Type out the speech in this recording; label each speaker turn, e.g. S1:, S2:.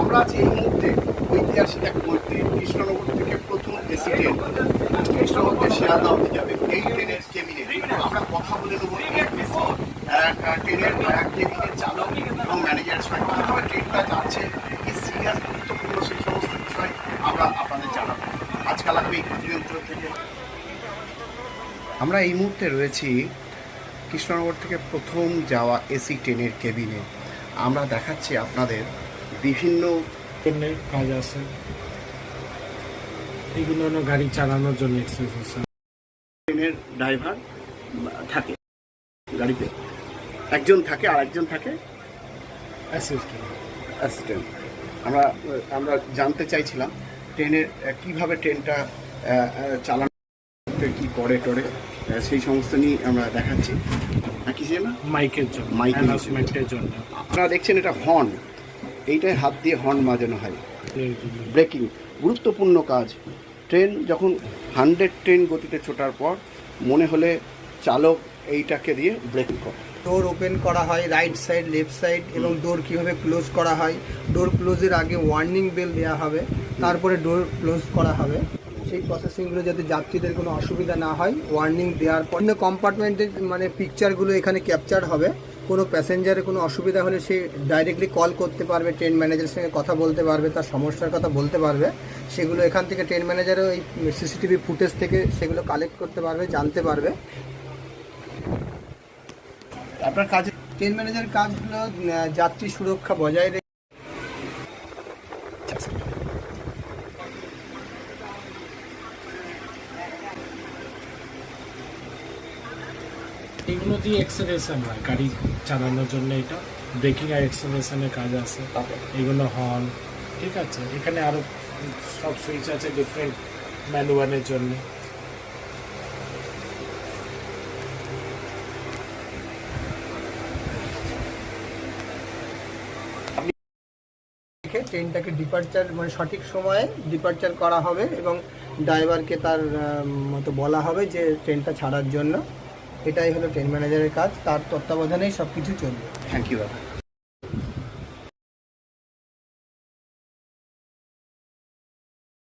S1: আমরা আছি এই মুহূর্তে ঐতিহাসিক এক মন্দির কৃষ্ণনগর থেকে প্রথম এসি ট্রেন কৃষ্ণনগর শিয়ালদা অব্দি যাবে। এই ট্রেনের কেবিনে আমরা কথা বলে দেবো ট্রেনের কেবিনের চালক এবং ম্যানেজারের সঙ্গে কীভাবে ট্রেনটা যাচ্ছে, কি সিরিয়াস গুরুত্বপূর্ণ সেই সমস্ত বিষয় আমরা আপনাদের জানাব। আজকাল আমি এই থেকে। আমরা এই মুহূর্তে রয়েছি কৃষ্ণনগর থেকে প্রথম যাওয়া এসি ট্রেনের কেবিনে। আমরা দেখাচ্ছি আপনাদের বিভিন্ন
S2: জন্যে কাজ আছে। বিভিন্ন হলো গাড়ি চালানোর জন্য এক্সারসাইজ
S1: ট্রেনের ড্রাইভার থাকে গাড়িতে। একজন থাকে আর একজন থাকে।
S2: অ্যাসিস্ট্যান্ট
S1: অ্যাসিস্ট্যান্ট আমরা আমরা জানতে চাইছিলাম ট্রেনের কীভাবে ট্রেনটা চালানো কি করে টরে সেই সমস্ত নিয়ে আমরা দেখাচ্ছি। আর কি না
S2: মাইকের জন্য।
S1: মাইকের
S2: জন্য।
S1: আপনারা দেখছেন এটা হর্ন এইটাই হাত দিয়ে হর্ন বাজানো হয়। ব্রেকিং গুরুত্বপূর্ণ কাজ। ট্রেন যখন হান্ড্রেড ট্রেন গতিতে ছোটার পর মনে হলে চালক এইটাকে দিয়ে ব্রেকিং করে।
S3: ডোর ওপেন করা হয় রাইট সাইড লেফট সাইড এবং ডোর কীভাবে ক্লোজ করা হয়। ডোর ক্লোজের আগে ওয়ার্নিং বেল দেওয়া হবে তারপরে ডোর ক্লোজ করা হবে। সেই প্রসেসিংগুলো যাতে যাত্রীদের কোনো অসুবিধা না হয় ওয়ার্নিং দেওয়ার পর অন্য কম্পার্টমেন্টের মানে পিকচারগুলো এখানে ক্যাপচার হবে। কোনো প্যাসেঞ্জারের কোনো অসুবিধা হলে সে ডাইরেক্টলি কল করতে পারবে ট্রেন ম্যানেজারের সঙ্গে কথা বলতে পারবে, তার সমস্যার কথা বলতে পারবে। সেগুলো এখান থেকে ট্রেন ম্যানেজারও এই সিসিটিভি ফুটেজ থেকে সেগুলো কালেক্ট করতে পারবে, জানতে পারবে।
S1: আপনার কাজে
S3: ট্রেন ম্যানেজারের কাজগুলো যাত্রী সুরক্ষা বজায় রেখে
S2: এগুলো দিয়ে এক্সেলেশন হয়। গাড়ি চালানোর জন্য এটা। ব্রেকিং আর এক্সেলেশনের কাজ আছে। এগুলো হর্ন ঠিক আছে? এখানে আরও সব সুইচ আছে ডিফারেন্ট ম্যানুয়ালের জন্য।
S3: ট্রেনটাকে ডিপার্চার মানে সঠিক সময়ে ডিপার্চার করা হবে এবং ড্রাইভারকে তার মতো বলা হবে যে ট্রেনটা ছাড়ার জন্য। এটাই হলো ট্রেন ম্যানেজারের কাজ তার তত্ত্বাবধানেই সব কিছু চলবে।
S1: থ্যাংক ইউ দাদা